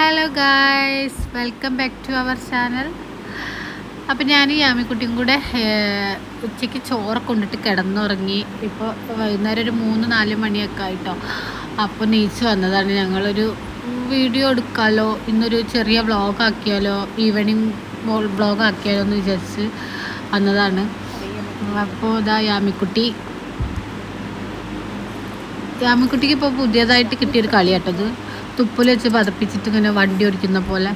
Hello guys welcome back to our channel അപ്പം ഞാൻ ഈ ആമിക്കുട്ടിയും കൂടെ ഉച്ചയ്ക്ക് ചോറൊക്കെ കൊണ്ടിട്ട് കിടന്നുറങ്ങി. ഇപ്പോൾ വൈകുന്നേരം ഒരു മൂന്ന് നാല് മണിയൊക്കെ ആയിട്ടോ. അപ്പോൾ നീച്ച് വന്നതാണ്. ഞങ്ങളൊരു വീഡിയോ എടുക്കാമല്ലോ ഇന്നൊരു ചെറിയ വ്ളോഗ് ആക്കിയാലോ ഈവനിങ് വ്ളോഗ് ആക്കിയാലോ എന്ന് വിചാരിച്ച് വന്നതാണ്. അപ്പോൾ ഇതാ യാമിക്കുട്ടി. യാമിക്കുട്ടിക്ക് ഇപ്പോൾ പുതിയതായിട്ട് കിട്ടിയൊരു കളിയാട്ടത് തുപ്പൽ വെച്ച് പതപ്പിച്ചിട്ട് ഇങ്ങനെ വണ്ടി ഓടിക്കുന്ന പോലെ.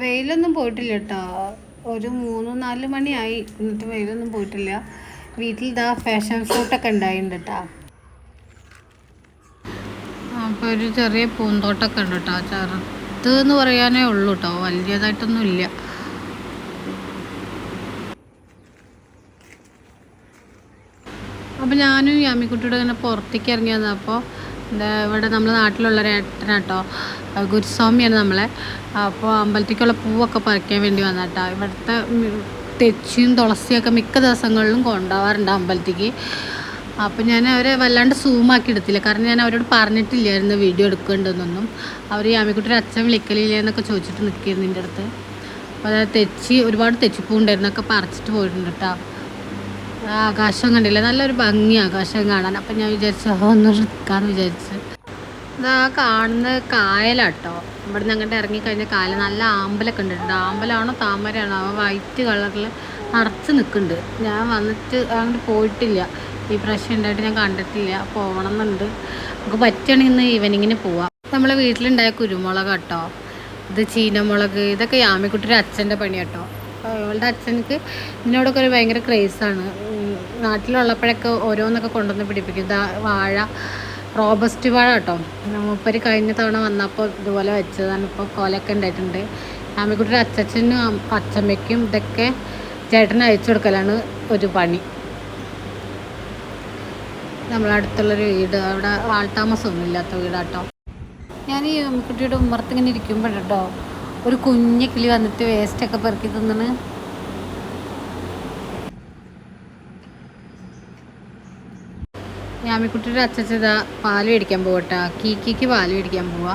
വെയിലൊന്നും പോയിട്ടില്ല കേട്ടോ. ഒരു മൂന്ന് നാല് മണിയായി. എന്നിട്ട് വെയിലൊന്നും പോയിട്ടില്ല. വീട്ടിൽ ഇതാ ഫാഷൻ ഫ്രൂട്ടൊക്കെ ഉണ്ടായിട്ടുണ്ട് കേട്ടോ അപ്പോൾ ഒരു ചെറിയ പൂന്തോട്ടമൊക്കെ ഉണ്ട് കേട്ടോ ചെറുത് എന്ന് പറയാനേ ഉള്ളൂ കേട്ടോ വലിയതായിട്ടൊന്നും ഇല്ല അപ്പോൾ ഞാനും ഈ അമ്മിക്കുട്ടിയുടെ ഇങ്ങനെ പുറത്തേക്ക് ഇറങ്ങി വന്നപ്പോൾ ഇവിടെ നമ്മുടെ നാട്ടിലുള്ള ഒരു ഏട്ടനാട്ടോ ഗുരുസ്വാമിയാണ് നമ്മളെ. അപ്പോൾ അമ്പലത്തേക്കുള്ള പൂവൊക്കെ പറിക്കാൻ വേണ്ടി വന്നേട്ടാ ഇവിടുത്തെ തെച്ചിയും തുളസിയൊക്കെ മിക്ക ദിവസങ്ങളിലും കൊണ്ടുപോകാറുണ്ട് അമ്പലത്തേക്ക്. അപ്പോൾ ഞാൻ അവരെ വല്ലാണ്ട് സൂമാക്കി എടുത്തില്ല. കാരണം ഞാൻ അവരോട് പറഞ്ഞിട്ടില്ലായിരുന്നു വീഡിയോ എടുക്കേണ്ടതെന്നൊന്നും. അവർ ഈ അമ്മിക്കുട്ടിയുടെ അച്ഛൻ വിളിക്കലില്ല എന്നൊക്കെ ചോദിച്ചിട്ട് നിൽക്കിയിരുന്നു എന്റെ അടുത്ത് അപ്പോൾ അതായത് തെച്ചി ഒരുപാട് തെച്ചിപ്പൂ ഉണ്ടായിരുന്നൊക്കെ പറിച്ചിട്ട് പോയിട്ടുണ്ട് കേട്ടോ ആകാശം കണ്ടില്ല? നല്ലൊരു ഭംഗി ആകാശം കാണാൻ. അപ്പം ഞാൻ വിചാരിച്ചു "ആ, ഒന്ന് നിൽക്കാന്ന് വിചാരിച്ചു. ഇതാ കാണുന്ന കായലാട്ടോ. ഇവിടെ നിന്ന് അങ്ങോട്ട് ഇറങ്ങിക്കഴിഞ്ഞാൽ കായൽ. നല്ല ആമ്പലൊക്കെ ഉണ്ട് ആമ്പലാണോ താമരയാണോ? അവ വൈറ്റ് കളറിൽ നിറച്ച് നിൽക്കുന്നുണ്ട്. ഞാൻ വന്നിട്ട് അങ്ങോട്ട് പോയിട്ടില്ല. ഈ പ്രാവശ്യം ഉണ്ടായിട്ട് ഞാൻ കണ്ടിട്ടില്ല. പോകണം എന്നുണ്ട് നമുക്ക് പറ്റുകയാണെങ്കിൽ ഇന്ന് ഈവനിങ്ങിന് പോവാം. നമ്മളെ വീട്ടിലുണ്ടായ കുരുമുളക് കേട്ടോ ഇത് ചീനമുളക്. ഇതൊക്കെ യാമിക്കുട്ടിയുടെ അച്ഛന്റെ പണി കേട്ടോ അവളുടെ അച്ഛനക്ക് ഇതിനോടൊക്കെ ഒരു ഭയങ്കര ക്രേസാണ് നാട്ടിലുള്ളപ്പോഴൊക്കെ ഓരോന്നൊക്കെ കൊണ്ടുവന്ന് പിടിപ്പിക്കും. ഇതാ വാഴ റോബസ്റ്റ് വാഴ കേട്ടോ. മൂപ്പര് കഴിഞ്ഞ തവണ വന്നപ്പോൾ ഇതുപോലെ വെച്ചതാണ്. ഇപ്പോൾ കൊലൊക്കെ ഉണ്ടായിട്ടുണ്ട്. ആമിക്കുട്ടിയുടെ അച്ഛനും അച്ചമ്മയ്ക്കും ഇതൊക്കെ ചേട്ടന് അയച്ചു കൊടുക്കലാണ് ഒരു പണി. നമ്മളടുത്തുള്ളൊരു വീട്. അവിടെ ആൾതാമസമൊന്നും ഇല്ലാത്ത വീടാട്ടോ. ഞാൻ ഈ ആമിക്കുട്ടിയുടെ ഉമ്മർത്തിങ്ങനെ ഇരിക്കുമ്പോഴട്ടോ ഒരു കുഞ്ഞു കിളി വന്നിട്ട് വേസ്റ്റൊക്കെ പെറുക്കി തിന്നണ്. യാമിക്കുട്ടിയുടെ അച്ഛച്ചതാ പാൽ മേടിക്കാൻ പോകട്ടാ കീക്കിക്ക് പാൽ മേടിക്കാൻ പോവാ.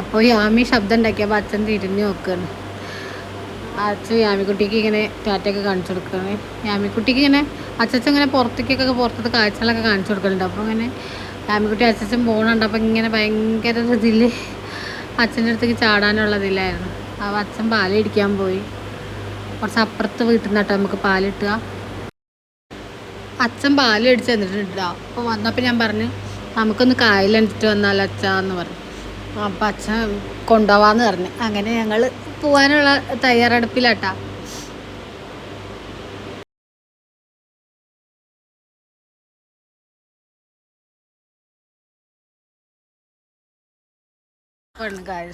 അപ്പോൾ യാമി ശബ്ദം ഉണ്ടാക്കിയപ്പോൾ അച്ഛൻ തിരിഞ്ഞു നോക്കുകയാണ് അച്ഛൻ യാമിക്കുട്ടിക്ക് ഇങ്ങനെ ടാറ്റയൊക്കെ കാണിച്ചു കൊടുക്കുകയാണ് യാമിക്കുട്ടിക്ക് ഇങ്ങനെ അച്ഛൻ ഇങ്ങനെ പുറത്തേക്കൊക്കെ പുറത്തത്തെ കാഴ്ചകളൊക്കെ കാണിച്ചു കൊടുക്കുന്നുണ്ട് അപ്പോൾ ഇങ്ങനെ യാമിക്കുട്ടി അച്ഛൻ പോകണുണ്ട് അപ്പോൾ ഇങ്ങനെ ഭയങ്കര ഇതിൽ അച്ഛന്റെ അടുത്തേക്ക് ചാടാനുള്ളതില്ലായിരുന്നു അപ്പോൾ അച്ഛൻ പാൽ ഇടിക്കാൻ പോയി. കുറച്ച് അപ്പുറത്ത് വീട്ടിൽ നിന്നിട്ടോ നമുക്ക് പാൽ കിട്ടുക. അച്ഛൻ പാൽ അടിച്ച് തന്നിട്ടുണ്ട്. അപ്പോൾ വന്നപ്പോൾ ഞാൻ പറഞ്ഞു നമുക്കൊന്ന് കായലടിച്ചിട്ട് വന്നാലോ അച്ഛാന്ന് പറഞ്ഞു. അപ്പം അച്ഛൻ കൊണ്ടുപോവാന്ന് പറഞ്ഞു. അങ്ങനെ ഞങ്ങൾ പോവാനുള്ള തയ്യാറെടുപ്പിലാട്ടാ.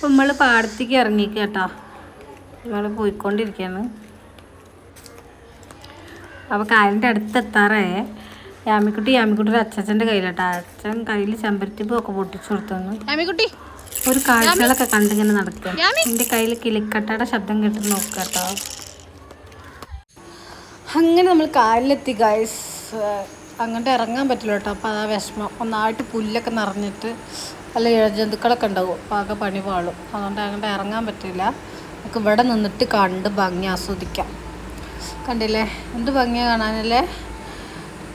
നമ്മൾ പാടത്തേക്ക് ഇറങ്ങിക്കേട്ടാ നമ്മൾ പോയിക്കൊണ്ടിരിക്കുകയാണ് അപ്പോൾ കായലിന്റെ അടുത്ത് എത്താറായേ യാമിക്കുട്ടി യാമിക്കുട്ടിയുടെ അച്ഛന്റെ കയ്യിലാട്ടോ. അച്ഛൻ കയ്യിൽ ചെമ്പരത്തിപ്പൂ ഒക്കെ പൊട്ടിച്ചു കൊടുത്തു യാമിക്കുട്ടി. ഒരു കാഴ്ചകളൊക്കെ കണ്ടിങ്ങനെ നടക്കുക എന്റെ കയ്യിൽ കിളിക്കട്ടയുടെ ശബ്ദം കേട്ട് നോക്കുക കേട്ടോ അങ്ങനെ നമ്മൾ കായലിലെത്തി ഗൈസ് അങ്ങോട്ട് ഇറങ്ങാൻ പറ്റില്ല കേട്ടോ. അപ്പോൾ അതാ വിഷമം. ഒന്നായിട്ട് പുല്ലൊക്കെ നിറഞ്ഞിട്ട് നല്ല ഇഴജന്തുക്കളൊക്കെ ഉണ്ടാവും. അപ്പോൾ ആകെ പണി പാളും. അതുകൊണ്ട് അങ്ങോട്ട് ഇറങ്ങാൻ പറ്റില്ല. നമുക്ക് ഇവിടെ നിന്നിട്ട് കണ്ട് ഭംഗി ആസ്വദിക്കാം. കണ്ടില്ലേ? എന്ത് ഭംഗിയാണ് കാണാനല്ലേ?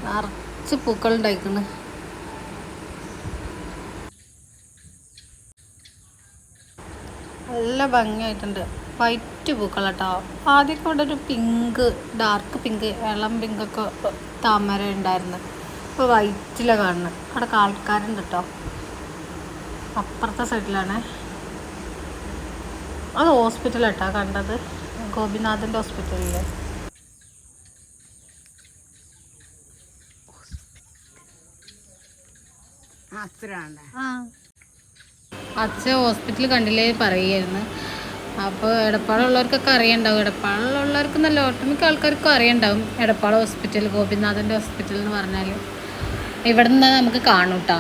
നിറച്ച് പൂക്കൾ ഉണ്ടായിക്കുന്നു നല്ല ഭംഗിയായിട്ടുണ്ട്. വൈറ്റ് പൂക്കൾ കേട്ടോ ആദ്യമൊക്കെ ഇവിടെ ഒരു പിങ്ക് ഡാർക്ക് പിങ്ക് ഇളം പിങ്കൊക്കെ താമര ഉണ്ടായിരുന്നു. ഇപ്പോൾ വൈറ്റിലാണ് കാണുന്നത്. അവിടെ ആൾക്കാരുണ്ട് കേട്ടോ അപ്പുറത്തെ സൈഡിലാണ്. അത് ഹോസ്പിറ്റലാട്ടോ കണ്ടത്. ഗോപിനാഥന്റെ ഹോസ്പിറ്റലിൽ അച്ഛൻ ഹോസ്പിറ്റലിൽ കണ്ടില്ലേ പറയായിരുന്നു അപ്പോൾ എടപ്പാളുള്ളവർക്കൊക്കെ അറിയണ്ടാവും. എടപ്പാളുള്ളവർക്ക് നല്ല ഒട്ടുമിക്ക ആൾക്കാർക്കും അറിയണ്ടാവും എടപ്പാൾ ഹോസ്പിറ്റൽ ഗോപിനാഥന്റെ ഹോസ്പിറ്റൽ എന്ന് പറഞ്ഞാൽ. ഇവിടെ നിന്ന് നമുക്ക് കാണും കേട്ടോ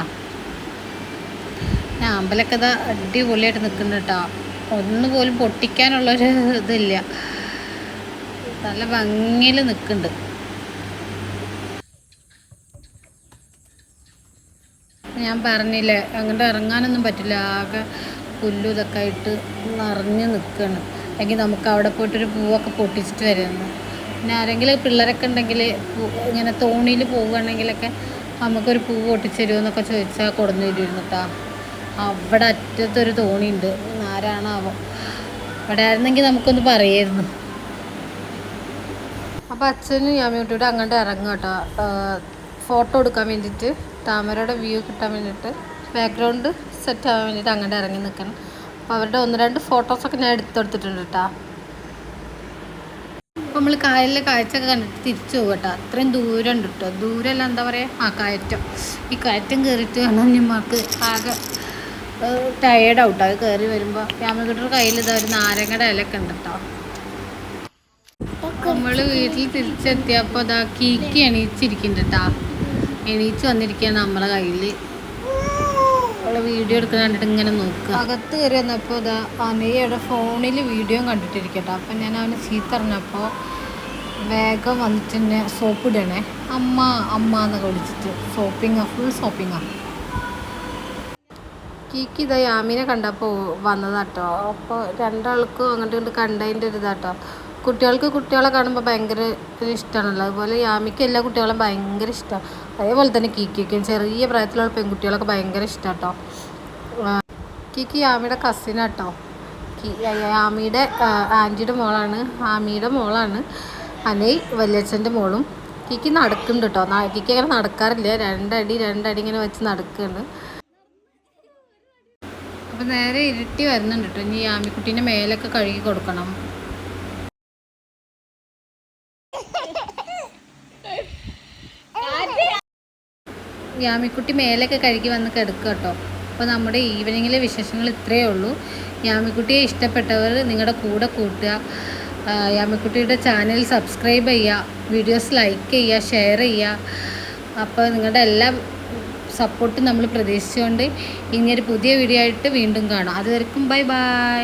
ഞാൻ അമ്പലമൊക്കെ ഇതാ അടിപൊളിയായിട്ട് നിൽക്കുന്നുണ്ട് കേട്ടോ. ഒന്ന് പോലും പൊട്ടിക്കാനുള്ളൊരു ഇതില്ല. നല്ല ഭംഗിയിൽ നിൽക്കുന്നുണ്ട്. ഞാൻ പറഞ്ഞില്ലേ അങ്ങോട്ട് ഇറങ്ങാനൊന്നും പറ്റില്ല ആകെ പുല്ലും ഇതൊക്കെ ആയിട്ട് നിറഞ്ഞ് നിൽക്കുകയാണ് അല്ലെങ്കിൽ നമുക്ക് അവിടെ പോയിട്ടൊരു പൂവൊക്കെ പൊട്ടിച്ചിട്ട് വരുന്നു പിന്നെ ആരെങ്കിലും പിള്ളേരൊക്കെ ഉണ്ടെങ്കിൽ ഇങ്ങനെ തോണിയിൽ പോവുകയാണെങ്കിലൊക്കെ നമുക്കൊരു പൂ പൊട്ടിച്ചു തരുമെന്നൊക്കെ ചോദിച്ചാൽ കൊടുന്നു തരുമായിരുന്നു കേട്ടോ അവിടെ അറ്റത്തൊരു തോണിയുണ്ട്. ആരാണാവോ. അവിടെ ആയിരുന്നെങ്കിൽ നമുക്കൊന്ന് പറയായിരുന്നു. അപ്പോൾ അച്ഛനും ഞാൻ യാമിയൂട്ടിയുടെ അങ്ങോട്ട് ഇറങ്ങും കേട്ടോ ഫോട്ടോ എടുക്കാൻ വേണ്ടിയിട്ട് താമരയുടെ വ്യൂ കിട്ടാൻ വേണ്ടിയിട്ട് ബാക്ക്ഗ്രൗണ്ട് സെറ്റ് ആവാൻ വേണ്ടിയിട്ട് അങ്ങനെ ഇറങ്ങി നിൽക്കണം. അപ്പോൾ അവരുടെ ഒന്ന് രണ്ട് ഫോട്ടോസൊക്കെ ഞാൻ എടുത്തെടുത്തിട്ടുണ്ട് കേട്ടോ അപ്പോൾ നമ്മൾ കായലിലെ കാഴ്ചയൊക്കെ കണ്ടിട്ട് തിരിച്ചു പോകും കേട്ടോ അത്രയും ദൂരം ഉണ്ട് കേട്ടോ ദൂരമല്ല എന്താ പറയുക ആ കയറ്റം. ഈ കയറ്റം കയറിയിട്ട് വേണം ഞമ്മക്ക് ആകെ ടയേർഡ് ഔട്ട് അത് കയറി വരുമ്പോൾ യാമക്കുട്ടിയുടെ കയ്യിൽ ഇതാ ഒരു നാരങ്ങയുടെ ഇലയൊക്കെ ഉണ്ട് കേട്ടോ നമ്മൾ വീട്ടിൽ തിരിച്ചെത്തിയപ്പോൾ ഇതാ കീക്കി എണീച്ചിരിക്കുന്നുണ്ട് കേട്ടാ എണീച്ച് വന്നിരിക്കുകയാണ് നമ്മളെ കയ്യിൽ അവളെ വീഡിയോ എടുക്കുന്ന കണ്ടിട്ട് ഇങ്ങനെ നോക്കുക. അകത്ത് കയറി വന്നപ്പോൾ ഇതാ അനയുടെ ഫോണിൽ വീഡിയോ കണ്ടിട്ടിരിക്കട്ടോ. അപ്പം ഞാൻ അവനെ ചീത്തറിഞ്ഞപ്പോൾ വേഗം വന്നിട്ട് എന്നെ സോപ്പ് ഇടണേ. അമ്മ അമ്മ എന്നൊക്കെ വിളിച്ചിട്ട് സോപ്പിങ്ങാ ഫുൾ സോപ്പിങ്ങാ കീക്ക് ഇതാ യാമിനെ കണ്ടപ്പോൾ വന്നതാട്ടോ. അപ്പോൾ രണ്ടാൾക്കും അങ്ങോട്ട് ഇങ്ങോട്ട് കണ്ടതിന്റെ ഒരു ഇതാട്ടോ. കുട്ടികൾക്ക് കുട്ടികളെ കാണുമ്പോൾ ഭയങ്കര ഇഷ്ടമാണല്ലോ അതുപോലെ യാമിക്ക് എല്ലാ കുട്ടികളും ഭയങ്കര ഇഷ്ടമാണ് അതേപോലെ തന്നെ കീക്കിക്കും. ചെറിയ പ്രായത്തിലുള്ള പെൺകുട്ടികളൊക്കെ ഭയങ്കര ഇഷ്ടമാട്ടോ കീക്കി യാമിയുടെ കസിനാട്ടോ യാമിയുടെ ആന്റിയുടെ മോളാണ്. ആമിയുടെ മോളാണ്. അനൈ വല്യച്ഛന്റെ മോളും. കിക്കി നടക്കുന്നുണ്ട് കേട്ടോ കിക്കി അങ്ങനെ നടക്കാറില്ല. രണ്ടടി രണ്ടടി ഇങ്ങനെ വെച്ച് നടക്കുന്നുണ്ട് അപ്പം നേരെ ഇരുട്ടി വരുന്നുണ്ട് കേട്ടോ ഇനി യാമിക്കുട്ടീന്റെ മേലൊക്കെ കഴുകി കൊടുക്കണം. യാമിക്കുട്ടി മേലൊക്കെ കഴുകി വന്ന് കിടക്കുക കേട്ടോ അപ്പോൾ നമ്മുടെ ഈവനിങ്ങിലെ വിശേഷങ്ങൾ ഇത്രയേ ഉള്ളൂ. യാമിക്കുട്ടിയെ ഇഷ്ടപ്പെട്ടവർ നിങ്ങളുടെ കൂടെ കൂട്ടുക. യാമിക്കുട്ടിയുടെ ചാനൽ സബ്സ്ക്രൈബ് ചെയ്യുക. വീഡിയോസ് ലൈക്ക് ചെയ്യുക ഷെയർ ചെയ്യുക. അപ്പോൾ നിങ്ങളുടെ എല്ലാ സപ്പോർട്ടും നമ്മൾ പ്രതീക്ഷിച്ചുകൊണ്ട് ഇനിയൊരു പുതിയ വീഡിയോ ആയിട്ട് വീണ്ടും കാണാം. അതുവരെക്കും ബൈ ബൈ.